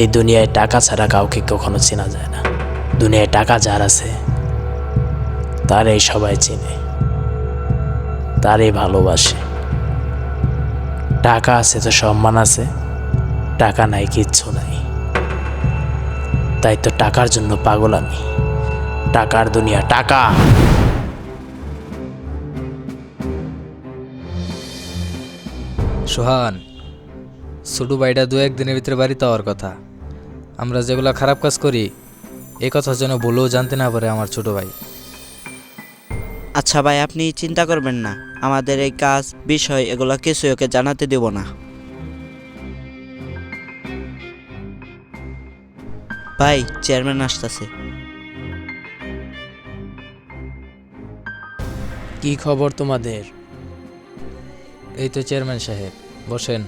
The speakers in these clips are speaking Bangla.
এই দুনিয়ায় টাকা ছাড়া কাউকে কখনো চেনা যায় না। দুনিয়ায় টাকা যার আছে, তারাই সবাই চেনে, তারই ভালোবাসে। টাকা আছে তো সম্মান আছে, টাকা নাই, কিচ্ছু নাই। তাই তো টাকার জন্য পাগল আমি। টাকার দুনিয়া, টাকা! সোহান, ছোটো ভাইটা দু একদিনের ভিতরে বাড়িতে হওয়ার কথা। আমরা যেগুলো খারাপ কাজ করি এই কথা যেন বলেও জানতে না পারে আমার ছোট ভাই। আচ্ছা ভাই আপনি চিন্তা করবেন না। আমাদের এই কাজ বিষয় এগুলো কিছু ওকে জানাতে দেব না। ভাই চেয়ারম্যান আসতেছে। কি খবর তোমাদের? এই তো চেয়ারম্যান সাহেব বসেন।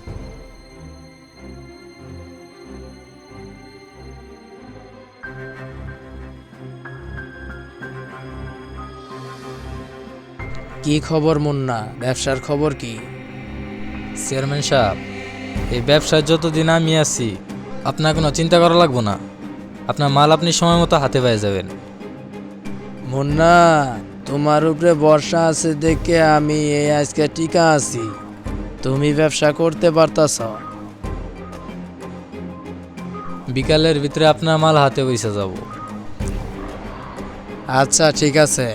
কি খবর মুন্না? ব্যবসার খবর কি? চেয়ারম্যান সাহেব, এই ব্যবসায় যতদিন আমি আছি, আপনার কোনো চিন্তা করা লাগবো না। আপনার মাল আপনি সময় মতো হাতে পেয়ে যাবেন। মুন্না, তোমার উপরে বর্ষা আছে দেখে আমি এই আজকে টিকা আছি। তুমি ব্যবসা করতে পারতাছ। বিকালের ভিতরে আপনার মাল হাতে পয়সা যাব। আচ্ছা ঠিক আছে।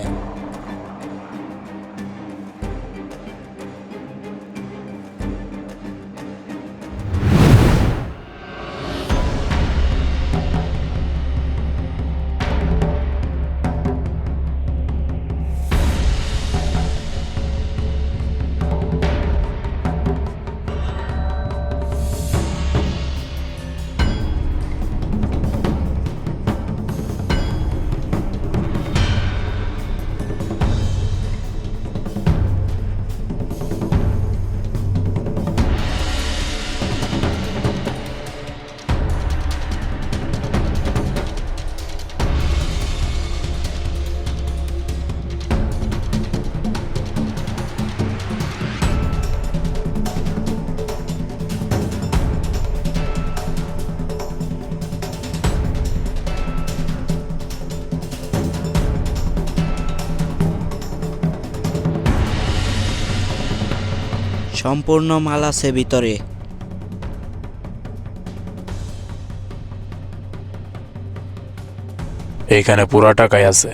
সম্পূর্ণ মাল আছে ভিতরে। এখানে পুরা টাকাই আছে।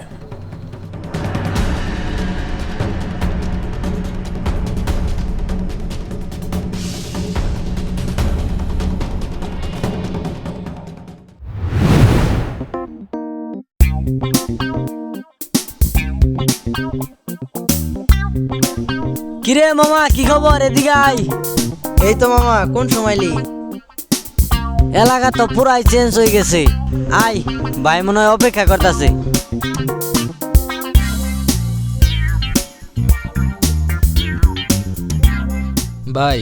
কিরে মামা কি খবর এদিকে আই এই তো মামা কোন সময় লি এলাকা তো পুরাই চেঞ্জ হয়ে গেছে। আই ভাই মনে হয় অপেক্ষা করতেছে। ভাই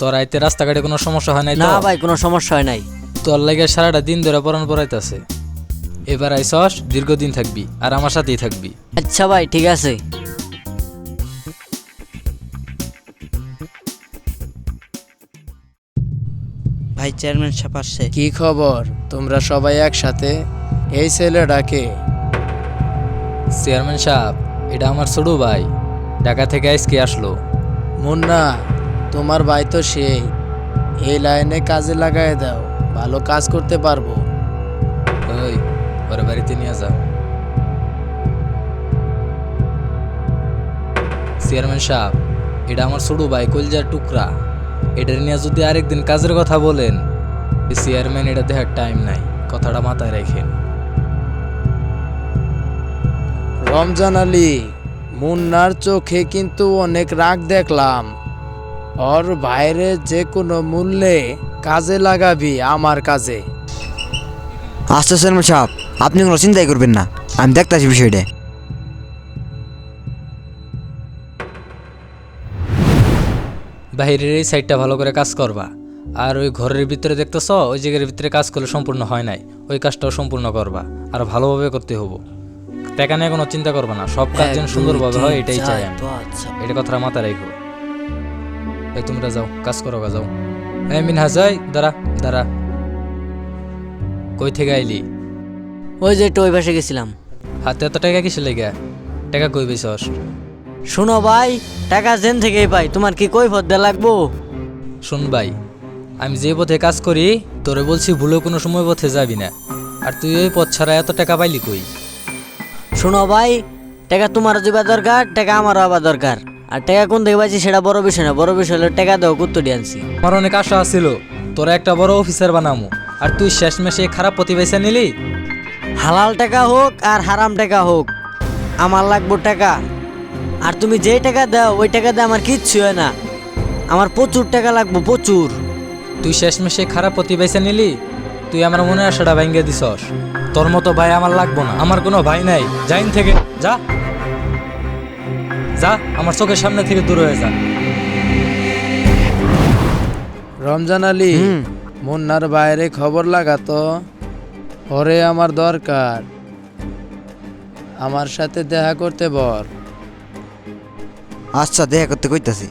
তোর আইতে রাস্তাঘাটে কোনো সমস্যা হয় নাই না ভাই কোনো সমস্যা হয় নাই। তোর লাগে সারাটা দিন ধরে পরান পরাইতেছে। এবার আইসস দীর্ঘদিন থাকবি আর আমার সাথেই থাকবি। আচ্ছা ভাই ঠিক আছে। ভাই চেয়ারম্যান সাহেব আসছে। কি খবর? তোমরা সবাই একসাথে? এই ছেলেটাকে চেয়ারম্যান সাহেব, এটা আমার ছোট ভাই। ঢাকা থেকে আজকে আসলো। মুন্না, তোমার ভাই তো সেই। এই লাইনে কাজে লাগাই দাও, ভালো কাজ করতে পারব। ওই, ওরে বাড়িতে নিয়ে যা চেয়ারম্যান সাহেব, এটা আমার ছোট ভাই, কলজার টুকরা। এটার নিয়ে যদি আরেকদিন কাজের কথা বলেন চেয়ারম্যান এটা দেখার টাইম নাই। কথাটা মাথায় রাখেন। রমজান আলী মুন্নার চোখে কিন্তু অনেক রাগ দেখলাম। ওর বাইরে যে কোনো মূল্যে কাজে লাগাবি আমার কাজে। আচ্ছা চেয়ারম্যান সাহেব আপনি কোনো চিন্তাই করবেন না। আমি দেখতেছি বিষয়টা। বাইরের এই সাইডটা ভালো করে কাজ করবা। আর ওই ঘরের ভিতরে দেখতেছ ওই জায়গার ভিতরে কাজ করলে সম্পূর্ণ হয় নাই। ওই কাজটাও সম্পূর্ণ করবা। আর ভালোভাবে করতে হব। টাকা নিয়ে কোনো চিন্তা করবা না। সব কাজ যেন সুন্দরভাবে হয় এটাই চাই আমি। এটা কথাটা মাথায় রাখো। এই তোমরা যাও কাজ করো গা, যাও। হ্যাঁ মিনহা যাই দাঁড়া দাঁড়া। কই থেকে আইলি? ওই যে একটু ওই পাশে গেছিলাম। হাতে এত টাকা কিসে লেগে? টাকা কই পেছস শোনো ভাই টাকা জেন থেকেই পাই। তোমার কি কই ভদ্দা লাগবো? শোন ভাই আমি যে পথে কাজ করি তোরে বলছি ভুলেও কোনো সময় পথে যাবি না। আর তুই ওই পথ ছাড়া এত টাকা পাইলি কই? শোনো ভাই টাকা তোমারও দিবা দরকার টাকা আমারও আবার দরকার। আর টাকা কোন থেকে পাইছি সেটা বড় বিষয় না বড় বিষয় হলো টাকা দেওয়া কুত্তরি আনছি। আমার অনেক আশা আছিল তোরা একটা বড় অফিসার বানামো। আর তুই শেষ মেশে খারাপ প্রতিবেশা নিলি? হালাল টাকা হোক আর হারাম টাকা হোক আমার লাগবো টাকা। আর তুমি যেই টাকা দাও ওই টাকা দিয়ে আমার কিচ্ছু হয় না। আমার প্রচুর টাকা লাগবো প্রচুর। তুই শেষ মেশে খারাপ প্রতিবেশা নিলি? তুই আমার মনে আশাটা ভাঙ্গে দিছস। তোর মতো ভাই আমার লাগবো না। আমার কোনো ভাই নাই। যাইন থেকে যা। যা আমার চোখের সামনে থেকে দূর হয়ে যা। রমজান আলী মুন্নার বাইরে খবর লাগাতো ওরে আমার দরকার। আমার সাথে দেখা করতে বল। আচ্ছা দেখা করতে কইতাছি।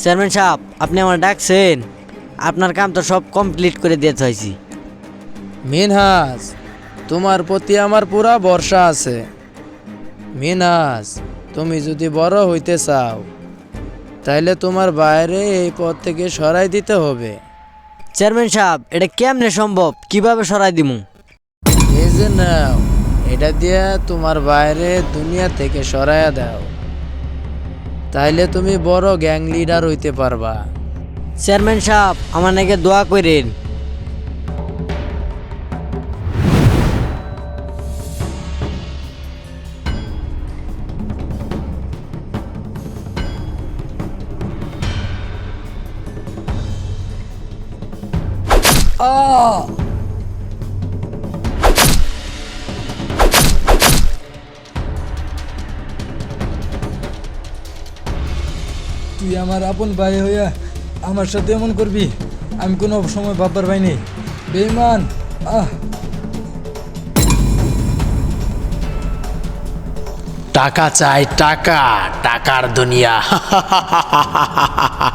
চেয়ারম্যান সাহেব আপনি আমার ডাকছেন। আপনার কাম তো সব কমপ্লিট করে দিতে হয়েছি মিনহাজ তোমার প্রতি আমার পুরা ভরসা আছে। মিনহাজ তুমি যদি বড় হইতে চাও। তাইলে তোমার বাইরে এই পথ থেকে সরাই দিতে হবে। চেয়ারম্যান সাহেব এটা কেমনে সম্ভব? কীভাবে সরাই দিমু? এই যে নাও এটা দিয়ে তোমার বাইরে দুনিয়া থেকে সরাইয়া দাও। তাইলে তুমি বড় গ্যাং লিডার হইতে পারবা। চেয়ারম্যান সাহেব আমার নাকি দোয়া করেন তুই আমার আপন ভাই হইয়া আমার সাথে এমন করবি? আমি কোনো সময় ভাববার ভাই নেই। বেমান আহ। টাকা চাই, টাকা, টাকার দুনিয়া।